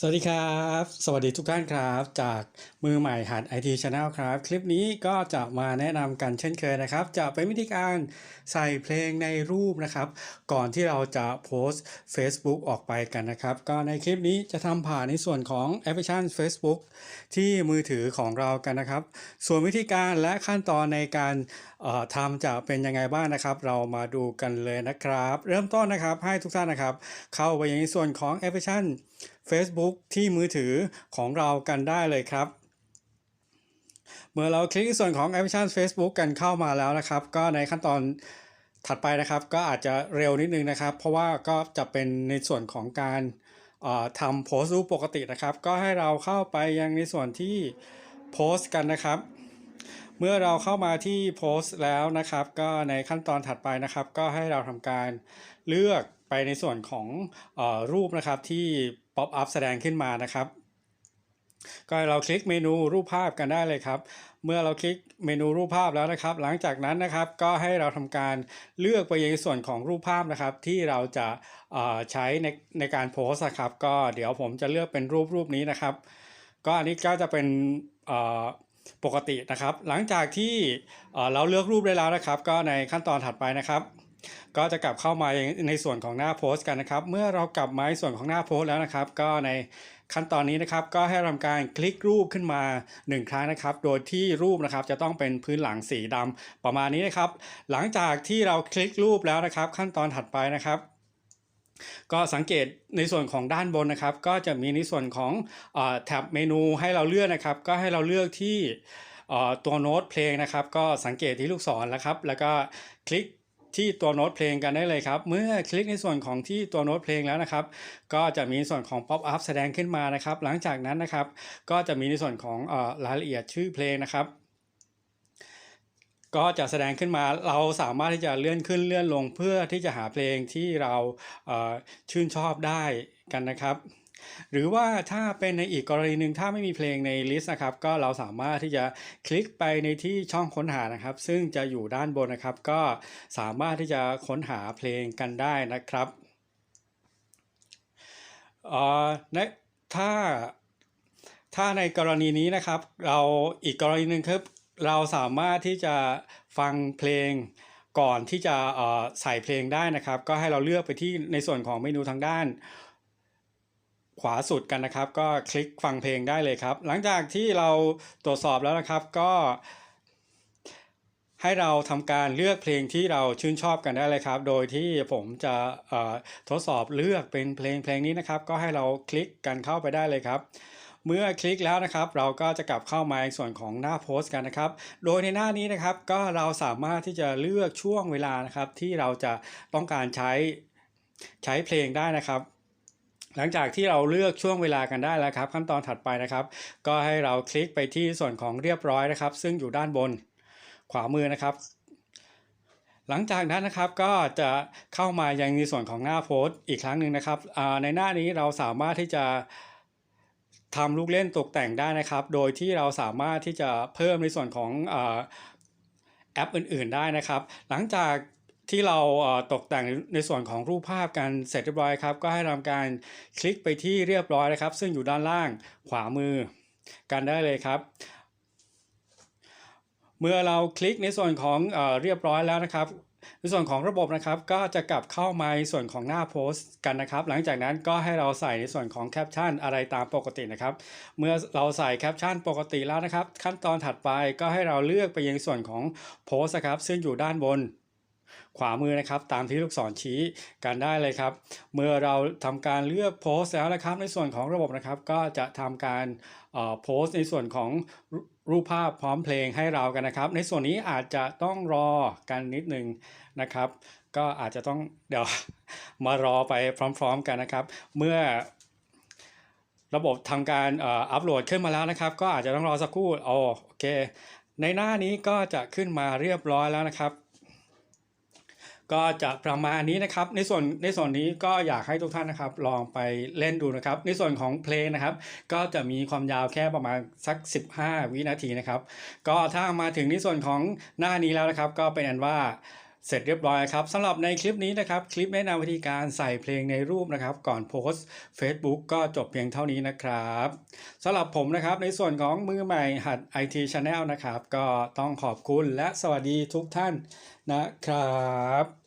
สวัสดีครับ สวัสดีทุกท่านครับ จากมือใหม่หัด IT Channel ครับ คลิปนี้ก็จะมาแนะนำกันเช่นเคยนะครับ จะเป็นวิธีการใส่เพลงในรูปนะครับ ก่อนที่เราจะโพสต์ Facebook ออกไปกันนะครับ ก็ในคลิปนี้จะทำผ่านในส่วนของแอปพลิเคชัน Facebook ที่มือถือของเรากันนะครับ ส่วนวิธีการและขั้นตอนในการเอ่อทำจะเป็นยังไงบ้างนะครับ เรามาดูกันเลยนะครับ เริ่มต้นนะครับให้ทุกท่านนะครับ เข้าไปในส่วนของแอปพลิเคชัน Facebook ที่มือถือของเรากันได้เลยครับ เมื่อเราคลิกส่วนของแอปพลิเคชัน Facebook กันเข้ามาแล้วนะครับ ก็ในขั้นตอนถัดไปนะครับ ก็อาจจะเร็วนิดนึงนะครับ เพราะว่าก็จะเป็นในส่วนของการทำโพสต์รูปปกตินะครับ ก็ให้เราเข้าไปยังในส่วนที่โพสต์กันนะครับ เมื่อเราเข้ามาที่โพสต์แล้วนะครับ ก็ในขั้นตอนถัดไปนะครับ ก็ให้เราทำการเลือกไปในส่วนของอรูปนะครับที่ ป๊อปอัพแสดงขึ้นมานะครับ ก็เราคลิกเมนูรูปภาพกันได้เลยครับ เมื่อเราคลิกเมนูรูปภาพแล้วนะครับ หลังจากนั้นนะครับก็ให้เราทำการเลือกไปยังส่วนของรูปภาพนะครับ ที่เราจะใช้ในในการโพสต์ครับ ก็เดี๋ยวผมจะเลือกเป็นรูปรูปนี้นะครับ ก็อันนี้ก็จะเป็นปกตินะครับ หลังจากที่เราเลือกรูปได้แล้วนะครับ ก็ในขั้นตอนถัดไปนะครับ ก็จะกลับเข้ามาในส่วนของหน้าโพสต์กันนะครับ เมื่อเรากลับมาในส่วนของหน้าโพสต์แล้วนะครับ ก็ในขั้นตอนนี้นะครับก็ให้ทำการคลิกรูปขึ้นมา 1 ครั้งนะครับ โดยที่รูปนะครับจะต้องเป็นพื้นหลังสีดำประมาณนี้นะครับ หลังจากที่เราคลิกรูปแล้วนะครับ ขั้นตอนถัดไปนะครับก็สังเกตในส่วนของด้านบนนะครับ ก็จะมีในส่วนของเอ่อแท็บเมนูให้เราเลือกนะครับ ก็ให้เราเลือกที่เอ่อตัวโน้ตเพลงนะครับ ก็สังเกตที่ลูกศรแล้วครับ แล้วก็คลิก ที่ตัวโน้ตเพลงกันได้เลยครับ เมื่อคลิกในส่วนของที่ตัวโน้ตเพลงแล้วนะครับ ก็จะมีส่วนของ Pop Up แสดงขึ้นมานะครับ หลังจากนั้นนะครับ ก็จะมีในส่วนของอรายละเอียดชื่อเพลงนะครับก็จะแสดงขึ้นมาเราสามารถที่จะเลื่อนขึ้นเลื่อนลงเพื่อที่จะหาเพลงที่เราชื่นชอบได้กันนะครับ หรือว่าถ้าเป็นในอีกกรณีหนึ่งถ้าไม่มีเพลงในลิสต์นะครับ ก็เราสามารถที่จะคลิกไปในที่ช่องค้นหานะครับ ซึ่งจะอยู่ด้านบนนะครับ ก็สามารถที่จะค้นหาเพลงกันได้นะครับเอ่อในถ้าถ้าในกรณีนี้นะครับ เราอีกกรณีหนึ่งครับเราสามารถที่จะฟังเพลงก่อนที่จะอ่อใส่เพลงได้นะครับ ก็ให้เราเลือกไปที่ในส่วนของเมนูทางด้าน ขวาสุดกันนะครับ ก็คลิกฟังเพลงได้เลยครับ หลังจากที่เราตรวจสอบแล้วนะครับก็ ให้เราทำการเลือกเพลงที่เราชื่นชอบกันได้เลยครับ โดยที่ผมจะทดสอบเลือกเป็นเพลงเพลงนี้นะครับ ก็ให้เราคลิกกันเข้าไปได้เลยครับเมื่อคลิกแล้วนะครับ เราก็จะกลับเข้ามาในส่วนของหน้าโพสต์กันนะครับ โดยในหน้านี้นะครับก็เราสามารถที่จะเลือกช่วงเวลานะครับ ที่เราจะต้องการใช้ใช้เพลงได้นะครับ หลังจากที่เราเลือกช่วงเวลากันได้แล้วครับ ขั้นตอนถัดไปนะครับ ก็ให้เราคลิกไปที่ส่วนของเรียบร้อยนะครับ ซึ่งอยู่ด้านบนขวามือนะครับ หลังจากนั้นนะครับก็จะเข้ามายังในส่วนของหน้าโพสต์อีกครั้งหนึ่งนะครับในหน้านี้เราสามารถที่จะทำลูกเล่นตกแต่งได้นะครับ โดยที่เราสามารถที่จะเพิ่มในส่วนของอแอปอื่น ๆ ได้นะครับ หลังจาก ที่เราตกแต่งในส่วนของรูปภาพกันเสร็จเรียบร้อยครับ ก็ให้ทำการคลิกไปที่เรียบร้อยนะครับ ซึ่งอยู่ด้านล่างขวามือกันได้เลยครับ เมื่อเราคลิกในส่วนของเอเรียบร้อยแล้วนะครับ ในส่วนของระบบนะครับ ก็จะกลับเข้ามาในส่วนของหน้าโพสต์กันนะครับ หลังจากนั้นก็ให้เราใส่ในส่วนของแคปชั่นอะไรตามปกตินะครับ เมื่อเราใส่แคปชั่นปกติแล้วนะครับ ขั้นตอนถัดไปก็ให้เราเลือกไปยังส่วนของโพสต์ครับซึ่งอยู่ด้านบน ขวามือนะครับ ตามที่ลูกศรชี้กันได้เลยครับ เมื่อเราทำการเลือกโพสต์แล้วนะครับ ในส่วนของระบบนะครับ ก็จะทำการโพสต์ในส่วนของรูปภาพพร้อมเพลงให้เรากันนะครับ ในส่วนนี้อาจจะต้องรอกันนิดนึงนะครับ ก็อาจจะต้องเดี๋ยวมารอไปพร้อมๆกันนะครับ เมื่อระบบทำการอัปโหลดขึ้นมาแล้วนะครับ ก็อาจจะต้องรอสักครู่โอเค ในหน้านี้ก็จะขึ้นมาเรียบร้อยแล้วนะครับ ก็จะประมาณนี้นะครับ ในส่วนในส่วนนี้ก็อยากให้ทุกท่านนะครับ ลองไปเล่นดูนะครับ ในส่วนของเพลงนะครับ ก็จะมีความยาวแค่ประมาณสัก 15 วินาทีนะครับ ก็ถ้ามาถึงในส่วนของหน้านี้แล้วนะครับ ก็เป็นอันว่า เสร็จเรียบร้อยครับสำหรับในคลิปนี้นะครับ คลิปแนะนำวิธีการใส่เพลงในรูปนะครับ ก่อนโพสต์ Facebook ก็จบเพียงเท่านี้นะครับสำหรับผมนะครับในส่วนของมือใหม่หัด IT Channel นะครับ ก็ต้องขอบคุณและสวัสดีทุกท่านนะครับ